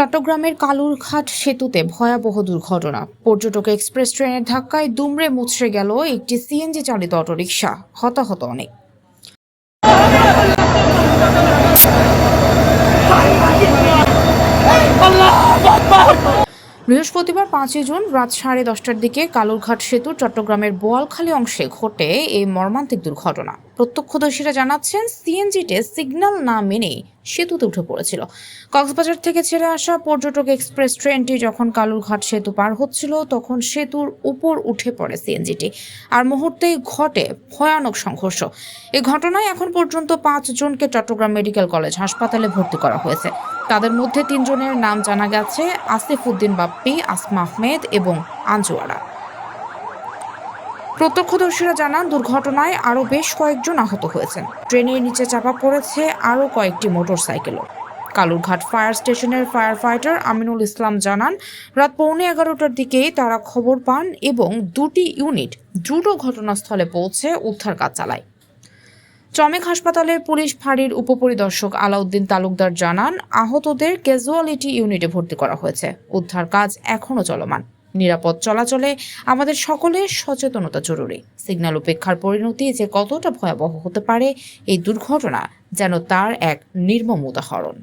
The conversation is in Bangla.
চট্টগ্রামের কালুরঘাট সেতুতে ভয়াবহ দুর্ঘটনা। পর্যটক এক্সপ্রেস ট্রেনের ধাক্কায় দুমড়ে মুচড়ে গেল একটি সিএনজি চালিত অটোরিকশা। হতাহত অনেক। বৃহস্পতিবার পাঁচই জুন রাত সাড়ে দশটার দিকে কালুরঘাট সেতুর চট্টগ্রামের বোয়ালখালী অংশে ঘটে এই মর্মান্তিক দুর্ঘটনা। প্রত্যক্ষদর্শীরা জানাচ্ছেন সিএনজিতে সিগন্যাল না মেনেই সেতুতে উঠে পড়েছিল। কক্সবাজার থেকে ছেড়ে আসা পর্যটক এক্সপ্রেস ট্রেনটি যখন কালুরঘাট সেতু পার হচ্ছিল, তখন সেতুর উপর উঠে পড়ে সিএনজিটি আর মুহূর্তেই ঘটে ভয়ানক সংঘর্ষ। এই ঘটনায় এখন পর্যন্ত পাঁচ জনকে চট্টগ্রাম মেডিকেল কলেজ হাসপাতালে ভর্তি করা হয়েছে। তাদের মধ্যে তিনজনের নাম জানা গেছে, আসিফ উদ্দিন বাপ্পি, আসমা আহমেদ এবং আঞ্জুয়ারা প্রত্যক্ষদর্শীরা জানান, দুর্ঘটনায় আরও বেশ কয়েকজন আহত হয়েছেন। ট্রেনের নিচে চাপা পড়েছে আরও কয়েকটি মোটরসাইকেলও। কালুরঘাট ফায়ার স্টেশনের ফায়ার ফাইটার আমিনুল ইসলাম জানান, রাত পৌনে এগারোটার দিকেই তারা খবর পান এবং দুটি ইউনিট দ্রুত ঘটনাস্থলে পৌঁছে উদ্ধার কাজ চালায় চমেক হাসপাতালের পুলিশ ফাঁড়ির উপপরিদর্শক আলাউদ্দিন তালুকদার জানান, আহতদের ক্যাজুয়ালিটি ইউনিটে ভর্তি করা হয়েছে। উদ্ধার কাজ এখনও চলমান। নিরাপদ চলাচলে আমাদের সকলের সচেতনতা জরুরি। সিগন্যাল উপেক্ষার পরিণতি যে কতটা ভয়াবহ হতে পারে, এই দুর্ঘটনা যেন তার এক নির্মম উদাহরণ।